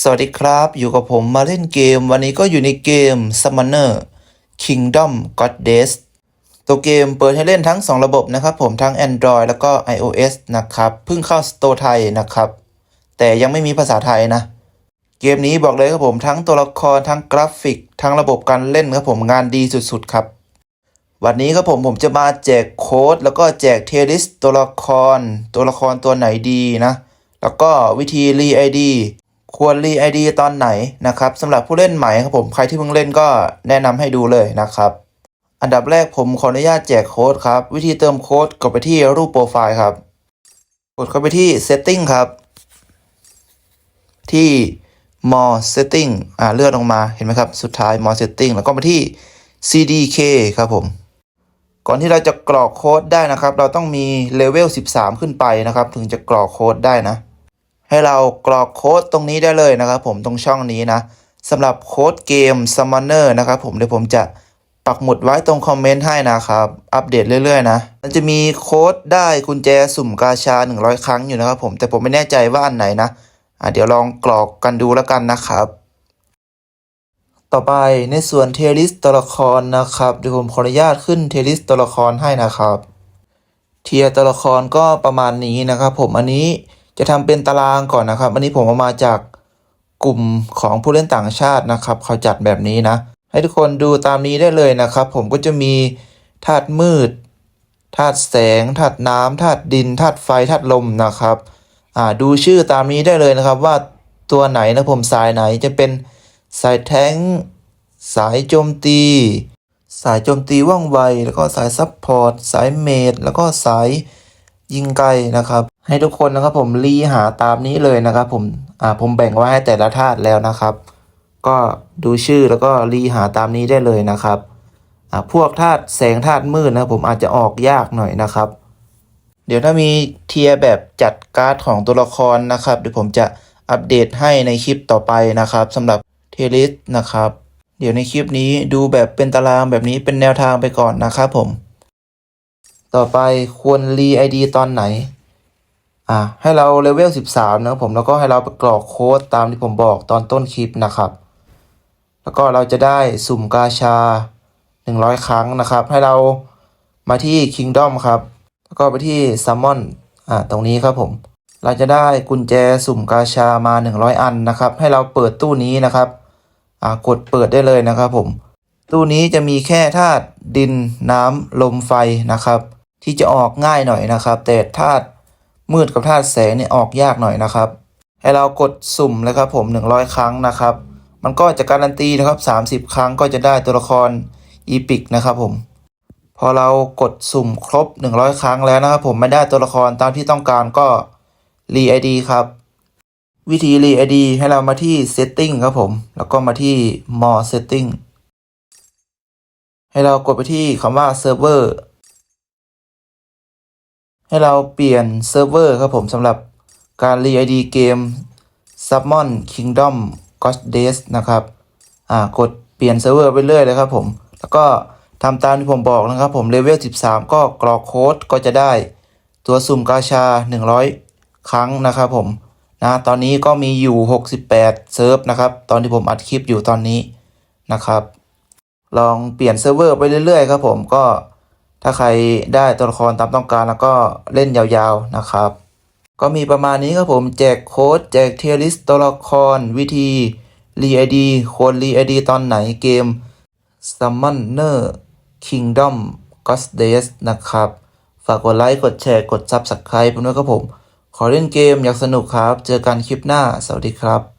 สวัสดีครับ อยู่กับผมมาเล่นเกม วันนี้ก็อยู่ในเกม Summoner Kingdom God d e s ตัวเกมเปิดให้เล่นทั้ง 2 ระบบนะครับผมทั้ง Android แล้วก็ iOS นะครับเพิ่งเข้า Store ไทยนะครับ แต่ยังไม่มีภาษาไทยนะ เกมนี้บอกเลยครับผมทั้งตัวละครทั้งกราฟิก ทั้งระบบการเล่นครับผมงานดีสุดๆครับ วันนี้ครับผมผมจะมาแจกโค้ดแล้วก็แจกเทลิสตัวละคร ตัวละครตัวไหนดีนะ แล้วก็วิธีรีไอดี ควรรีไอดีตอนไหนนะครับสำหรับผู้เล่นใหม่ครับผมใครที่เพิ่งเล่นก็แนะนำให้ดูเลยนะครับอันดับแรกผมขออนุญาตแจกโค้ดครับ วิธีเติมโค้ดกดไปที่รูปโปรไฟล์ครับ กดเข้าไปที่ setting ครับ ที่ more setting อ่าเลื่อนลงมาเห็นไหมครับ สุดท้าย more setting แล้วก็มาที่ cdk ครับผม ก่อนที่เราจะกรอกโค้ดได้นะครับ เราต้องมีเลเวล 13 ขึ้นไปนะครับ ถึงจะกรอกโค้ดได้นะ ให้เรากรอกโค้ดตรงนี้ได้เลยนะครับ ผมตรงช่องนี้นะสำหรับโค้ดเกม Summoner นะครับผมเดี๋ยวผมจะปักหมุดไว้ตรงคอมเมนต์ให้นะครับ อัปเดตเรื่อยๆนะ มันจะมีโค้ดได้กุญแจสุ่มกาชา 100 ครั้งอยู่นะครับผมแต่ผมไม่แน่ใจว่าอันไหนนะะเดี๋ยวลองกรอกกันดูแล้วกันนะครับ ต่อไปในส่วนเทลิสตัวละครนะครับเดี๋ยวผมขออนุญาตขึ้นเทลิสตัวละครให้นะครับ เทียตัวละครก็ประมาณนี้นะครับ ผมอันนี้ จะทำเป็นตารางก่อนนะครับ อันนี้ผมเอามาจากกลุ่มของผู้เล่นต่างชาตินะครับ เขาจัดแบบนี้นะ ให้ทุกคนดูตามนี้ได้เลยนะครับ ผมก็จะมีธาตุมืดธาตุแสงธาตุน้ำธาตุดินธาตุไฟธาตุลมนะครับอ่าดูชื่อตามนี้ได้เลยนะครับ ว่าตัวไหนนะผมสายไหนจะเป็นสายแท้ง สายโจมตี สายโจมตีว่องไว แล้วก็สายซับพอร์ตสายเมดแล้วก็สาย ยิงไกลนะครับ ให้ทุกคนนะครับผมรีหาตามนี้เลยนะครับ ผมอ่าผมแบ่งไว้ให้แต่ละธาตุแล้วนะครับ ก็ดูชื่อแล้วก็รีหาตามนี้ได้เลยนะครับอ่าพวกธาตุแสงธาตุมืดนะผมอาจจะออกยากหน่อยนะครับ เดี๋ยวถ้ามีเทียแบบจัดการ์ดของตัวละครนะครับเดี๋ยวผมจะอัปเดตให้ในคลิปต่อไปนะครับสำหรับเทลิสนะครับ เดี๋ยวในคลิปนี้ดูแบบเป็นตารางแบบนี้เป็นแนวทางไปก่อนนะครับผม ต่อไปควรรีไอดีตอนไหน อ่าให้เราเลเวล 13 นะผมแล้วก็ให้เราไปกรอกโค้ดตามที่ผมบอกตอนต้นคลิปนะครับ แล้วก็เราจะได้สุ่มกาชา 100 ครั้งนะครับ ให้เรามาที่ Kingdom ครับ แล้วก็ไปที่ Summon อ่าตรงนี้ครับผม เราจะได้กุญแจสุ่มกาชามา 100 อันนะครับ ให้เราเปิดตู้นี้นะครับอ่ากดเปิดได้เลยนะครับผม ตู้นี้จะมีแค่ธาตุดินน้ำลมไฟนะครับ ที่จะออกง่ายหน่อยนะครับ แต่ธาตุมืดกับธาตุแสงเนี่ยออกยากหน่อยนะครับ ให้เรากดสุ่มเลยครับผม 100 ครั้งนะครับ มันก็จะการันตีนะครับ 30 ครั้งก็จะได้ตัวละครอีพิกนะครับผม พอเรากดสุ่มครบ 100 ครั้งแล้วนะครับผมไม่ได้ตัวละครตามที่ต้องการก็รีไอดีครับ วิธีรีไอดีให้เรามาที่ setting ครับผม แล้วก็มาที่ more setting ให้เรากดไปที่คำว่า server ให้เราเปลี่ยนเซิร์ฟเวอร์ครับผมสำหรับการรีไอดีเกม Summon Kingdom Goddess นะครับอ่ากดเปลี่ยนเซิร์ฟเวอร์ไปเรื่อยเลยครับผมแล้วก็ทำตามที่ผมบอกนะครับผมเลเวล 13 ก็กรอกโค้ดก็จะได้ตัวสุ่มกาชา 100 ครั้งนะครับผมนะตอนนี้ก็มีอยู่ 68 เซิร์ฟนะครับ ตอนที่ผมอัดคลิปอยู่ตอนนี้นะครับ ลองเปลี่ยนเซิร์ฟเวอร์ไปเรื่อยๆ ครับผมก็ ถ้าใครได้ตัวละครตามต้องการแล้วก็เล่นยาวๆนะครับ ก็มีประมาณนี้ครับผมแจกโค้ดแจกเทียริสตัวละครวิธีรีไอดีควรรีไอดีตอนไหนเกม Summoner Kingdom Goddess นะครับ ฝากกดไลค์ กดแชร์ กด Subscribe ผมด้วยครับผม ขอเล่นเกมอยากสนุกครับ เจอกันคลิปหน้า สวัสดีครับ